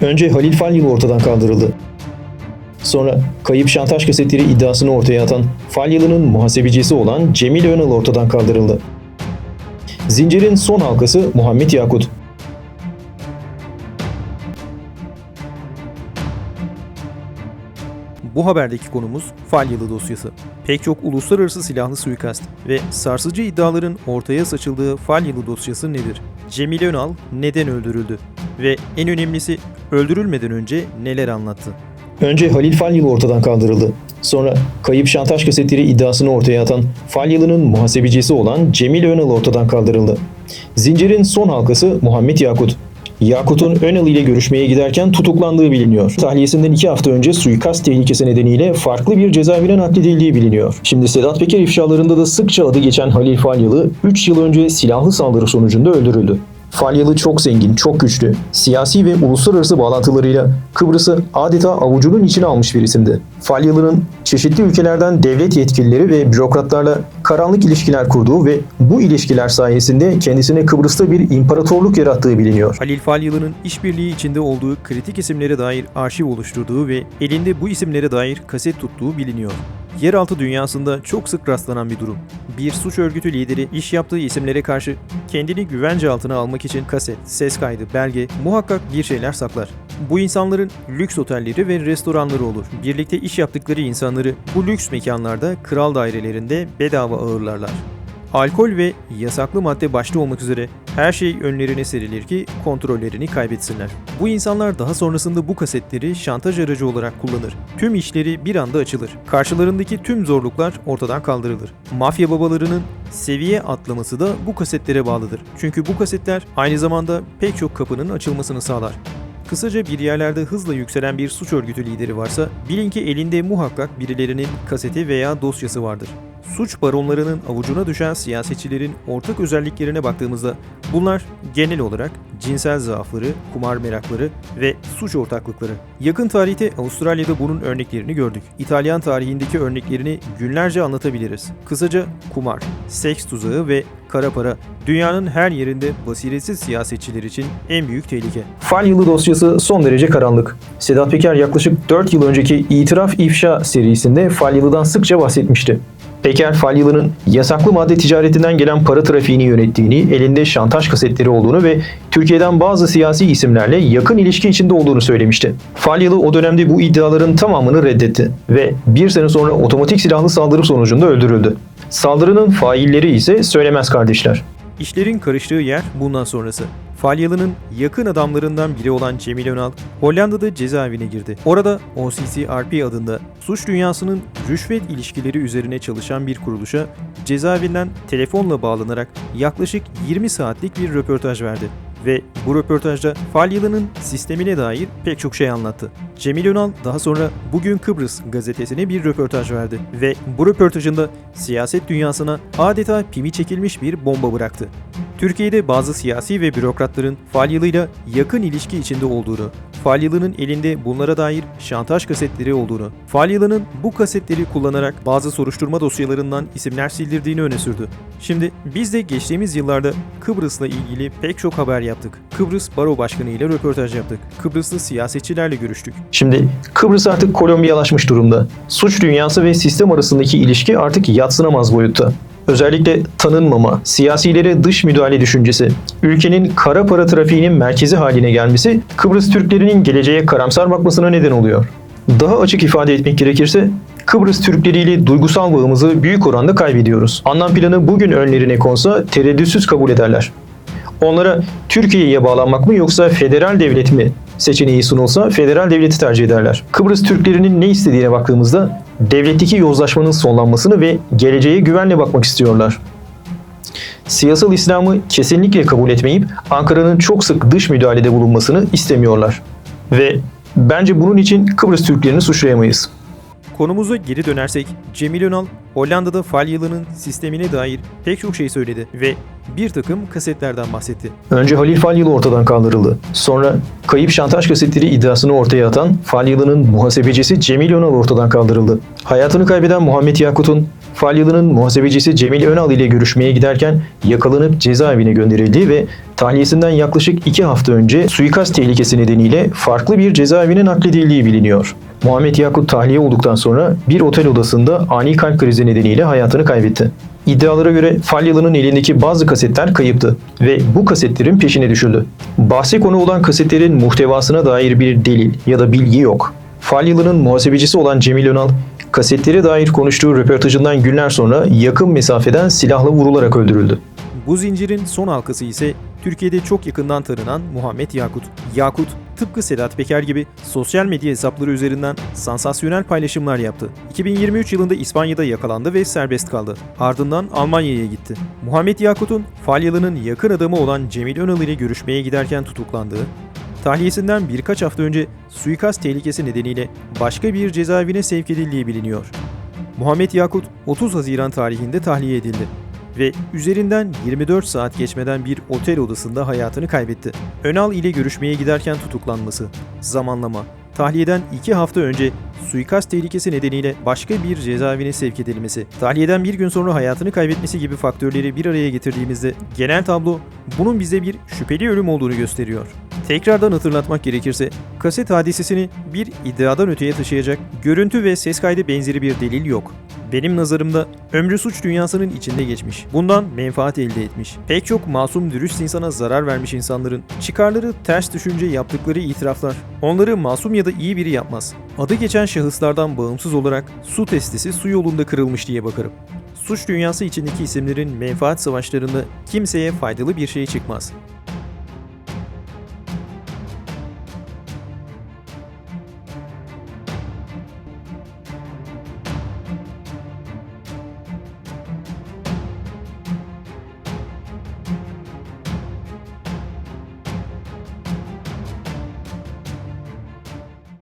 Önce Halil Falyalı ortadan kaldırıldı. Sonra kayıp şantaj kasetleri iddiasını ortaya atan Falyalı'nın muhasebecisi olan Cemil Önal ortadan kaldırıldı. Zincirin son halkası Muhammed Yakut. Bu haberdeki konumuz Falyalı dosyası. Pek çok uluslararası silahlı suikast ve sarsıcı iddiaların ortaya saçıldığı Falyalı dosyası nedir? Cemil Önal neden öldürüldü? Ve en önemlisi öldürülmeden önce neler anlattı? Önce Halil Falyalı ortadan kaldırıldı. Sonra kayıp şantaj kasetleri iddiasını ortaya atan Falyalı'nın muhasebecisi olan Cemil Önal ortadan kaldırıldı. Zincirin son halkası Muhammed Yakut. Yakut'un Önal ile görüşmeye giderken tutuklandığı biliniyor. Tahliyesinden iki hafta önce suikast tehlikesi nedeniyle farklı bir cezaevine nakledildiği biliniyor. Şimdi Sedat Peker ifşalarında da sıkça adı geçen Halil Falyalı 3 yıl önce silahlı saldırı sonucunda öldürüldü. Falyalı çok zengin, çok güçlü. Siyasi ve uluslararası bağlantılarıyla Kıbrıs'ı adeta avucunun içine almış bir isimdi. Falyalı'nın çeşitli ülkelerden devlet yetkilileri ve bürokratlarla karanlık ilişkiler kurduğu ve bu ilişkiler sayesinde kendisine Kıbrıs'ta bir imparatorluk yarattığı biliniyor. Halil Falyalı'nın işbirliği içinde olduğu kritik isimlere dair arşiv oluşturduğu ve elinde bu isimlere dair kaset tuttuğu biliniyor. Yeraltı dünyasında çok sık rastlanan bir durum. Bir suç örgütü lideri iş yaptığı isimlere karşı kendini güvence altına almak için kaset, ses kaydı, belge muhakkak bir şeyler saklar. Bu insanların lüks otelleri ve restoranları olur. Birlikte iş yaptıkları insanları bu lüks mekanlarda kral dairelerinde bedava ağırlarlar. Alkol ve yasaklı madde başta olmak üzere her şey önlerine serilir ki kontrollerini kaybetsinler. Bu insanlar daha sonrasında bu kasetleri şantaj aracı olarak kullanır. Tüm işleri bir anda açılır. Karşılarındaki tüm zorluklar ortadan kaldırılır. Mafya babalarının seviye atlaması da bu kasetlere bağlıdır. Çünkü bu kasetler aynı zamanda pek çok kapının açılmasını sağlar. Kısaca bir yerlerde hızla yükselen bir suç örgütü lideri varsa bilin ki elinde muhakkak birilerinin kaseti veya dosyası vardır. Suç baronlarının avucuna düşen siyasetçilerin ortak özelliklerine baktığımızda bunlar genel olarak cinsel zaafları, kumar merakları ve suç ortaklıkları. Yakın tarihte Avustralya'da bunun örneklerini gördük. İtalyan tarihindeki örneklerini günlerce anlatabiliriz. Kısaca kumar, seks tuzağı ve kara para dünyanın her yerinde basiretsiz siyasetçiler için en büyük tehlike. Falyalı dosyası son derece karanlık. Sedat Peker yaklaşık 4 yıl önceki İtiraf İfşa serisinde Falyalı'dan sıkça bahsetmişti. Peker, Falyalı'nın yasaklı madde ticaretinden gelen para trafiğini yönettiğini, elinde şantaj kasetleri olduğunu ve Türkiye'den bazı siyasi isimlerle yakın ilişki içinde olduğunu söylemişti. Falyalı o dönemde bu iddiaların tamamını reddetti ve bir sene sonra otomatik silahlı saldırı sonucunda öldürüldü. Saldırının failleri ise söylemez kardeşler. İşlerin karıştığı yer bundan sonrası. Falyalı'nın yakın adamlarından biri olan Cemil Önal, Hollanda'da cezaevine girdi. Orada OCCRP adında suç dünyasının rüşvet ilişkileri üzerine çalışan bir kuruluşa cezaevinden telefonla bağlanarak yaklaşık 20 saatlik bir röportaj verdi. Ve bu röportajda Falyalı'nın sistemine dair pek çok şey anlattı. Cemil Önal daha sonra Bugün Kıbrıs gazetesine bir röportaj verdi ve bu röportajında siyaset dünyasına adeta pimi çekilmiş bir bomba bıraktı. Türkiye'de bazı siyasi ve bürokratların Falyalı'yla yakın ilişki içinde olduğunu, Falyalı'nın elinde bunlara dair şantaj kasetleri olduğunu, Falyalı'nın bu kasetleri kullanarak bazı soruşturma dosyalarından isimler sildirdiğini öne sürdü. Şimdi biz de geçtiğimiz yıllarda Kıbrıs'la ilgili pek çok haber yaptık. Kıbrıs Baro Başkanı ile röportaj yaptık. Kıbrıslı siyasetçilerle görüştük. Şimdi Kıbrıs artık Kolombiyalaşmış durumda. Suç dünyası ve sistem arasındaki ilişki artık yatsınamaz boyutta. Özellikle tanınmama, siyasilere dış müdahale düşüncesi, ülkenin kara para trafiğinin merkezi haline gelmesi Kıbrıs Türklerinin geleceğe karamsar bakmasına neden oluyor. Daha açık ifade etmek gerekirse Kıbrıs Türkleriyle duygusal bağımızı büyük oranda kaybediyoruz. Anlam planı bugün önlerine konsa tereddütsüz kabul ederler. Onlara Türkiye'ye bağlanmak mı yoksa federal devlet mi seçeneği sunulsa federal devleti tercih ederler. Kıbrıs Türklerinin ne istediğine baktığımızda devletteki yozlaşmanın sonlanmasını ve geleceğe güvenle bakmak istiyorlar. Siyasal İslam'ı kesinlikle kabul etmeyip Ankara'nın çok sık dış müdahalede bulunmasını istemiyorlar. Ve bence bunun için Kıbrıs Türklerini suçlayamayız. Konumuza geri dönersek Cemil Önal Hollanda'da Falyalı'nın sistemine dair pek çok şey söyledi ve bir takım kasetlerden bahsetti. Önce Halil Falyalı ortadan kaldırıldı. Sonra kayıp şantaj kasetleri iddiasını ortaya atan Falyalı'nın muhasebecisi Cemil Önal ortadan kaldırıldı. Hayatını kaybeden Muhammed Yakut'un Falyalı'nın muhasebecisi Cemil Önal ile görüşmeye giderken yakalanıp cezaevine gönderildiği ve tahliyesinden yaklaşık 2 hafta önce suikast tehlikesi nedeniyle farklı bir cezaevine nakledildiği biliniyor. Muhammed Yakut tahliye olduktan sonra bir otel odasında ani kalp krizi nedeniyle hayatını kaybetti. İddialara göre Falyalı'nın elindeki bazı kasetler kayıptı ve bu kasetlerin peşine düşüldü. Bahse konu olan kasetlerin muhtevasına dair bir delil ya da bilgi yok. Falyalı'nın muhasebecisi olan Cemil Önal, kasetlere dair konuştuğu röportajından günler sonra yakın mesafeden silahla vurularak öldürüldü. Bu zincirin son halkası ise Türkiye'de çok yakından tanınan Muhammed Yakut. Yakut, tıpkı Sedat Peker gibi sosyal medya hesapları üzerinden sansasyonel paylaşımlar yaptı. 2023 yılında İspanya'da yakalandı ve serbest kaldı. Ardından Almanya'ya gitti. Muhammed Yakut'un Falyalı'nın yakın adamı olan Cemil Önal ile görüşmeye giderken tutuklandığı, tahliyesinden birkaç hafta önce suikast tehlikesi nedeniyle başka bir cezaevine sevk edildiği biliniyor. Muhammed Yakut 30 Haziran tarihinde tahliye edildi ve üzerinden 24 saat geçmeden bir otel odasında hayatını kaybetti. Önal ile görüşmeye giderken tutuklanması, zamanlama, tahliyeden 2 hafta önce suikast tehlikesi nedeniyle başka bir cezaevine sevk edilmesi, tahliyeden bir gün sonra hayatını kaybetmesi gibi faktörleri bir araya getirdiğimizde genel tablo bunun bize bir şüpheli ölüm olduğunu gösteriyor. Tekrardan hatırlatmak gerekirse kaset hadisesini bir iddiadan öteye taşıyacak görüntü ve ses kaydı benzeri bir delil yok. Benim nazarımda ömrü suç dünyasının içinde geçmiş. Bundan menfaat elde etmiş. Pek çok masum dürüst insana zarar vermiş insanların çıkarları ters düşünce yaptıkları itiraflar onları masum ya da iyi biri yapmaz. Adı geçen şahıslardan bağımsız olarak su testisi su yolunda kırılmış diye bakarım. Suç dünyası içindeki isimlerin menfaat savaşlarında kimseye faydalı bir şey çıkmaz.